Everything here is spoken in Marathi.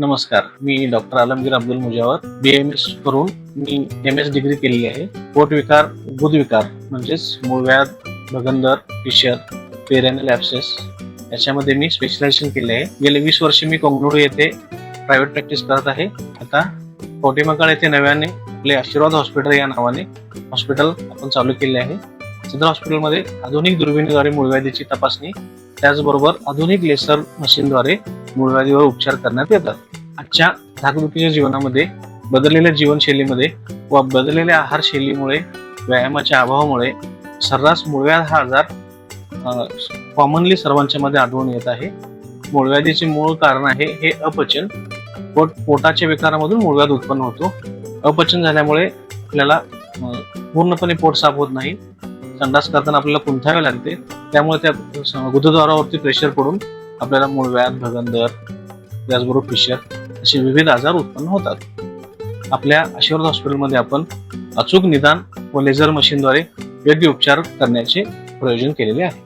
नमस्कार. मी doctor Alamgir Abdul Mujawar. B M S करून मी एम एस डिग्री केलेली आहे. पोटविकार बुधविकार म्हणजेच मूळव्याध भगंदर फिशर पेरेनल ॲप्सेस याच्यामध्ये मी स्पेशलायझेशन केले आहे. गेले वीस वर्ष मी कोंगनुड येथे प्रायव्हेट प्रॅक्टिस करत आहे. आता कवटेमकाळ येथे नव्याने आपले आशीर्वाद हॉस्पिटल या नावाने हॉस्पिटल आपण चालू केले आहे. सदर हॉस्पिटलमध्ये आधुनिक दुर्बिणीद्वारे मूळव्याधीची तपासणी त्याचबरोबर आधुनिक लेसर मशीनद्वारे मूळव्याधीवर उपचार करण्यात येतात. आजच्या धाकधुकीच्या जीवनामध्ये बदललेल्या जीवनशैलीमध्ये व बदललेल्या आहारशैलीमुळे व्यायामाच्या अभावामुळे सर्रास मूळव्याध हा आजार कॉमनली सर्वांच्या मध्ये आढळून येत आहे. मूळव्याधीचे मूळ कारण आहे हे अपचन. पोट पोटाच्या विकारामधून मूळव्याध उत्पन्न होतो. अपचन झाल्यामुळे आपल्याला पूर्णपणे पोट साफ होत नाही. संडास करताना आपल्याला कुंथावे लागते. त्यामुळे त्या गुदद्वारावरती प्रेशर पडून आपल्याला मूळव्याध भगंदर त्याचबरोबर फिशर असे विविध आजार उत्पन्न होतात. आपल्या आशीर्वाद हॉस्पिटलमध्ये आपण अचूक निदान व लेझर मशीनद्वारे योग्य उपचार करण्याचे प्रयोजन केलेले आहे.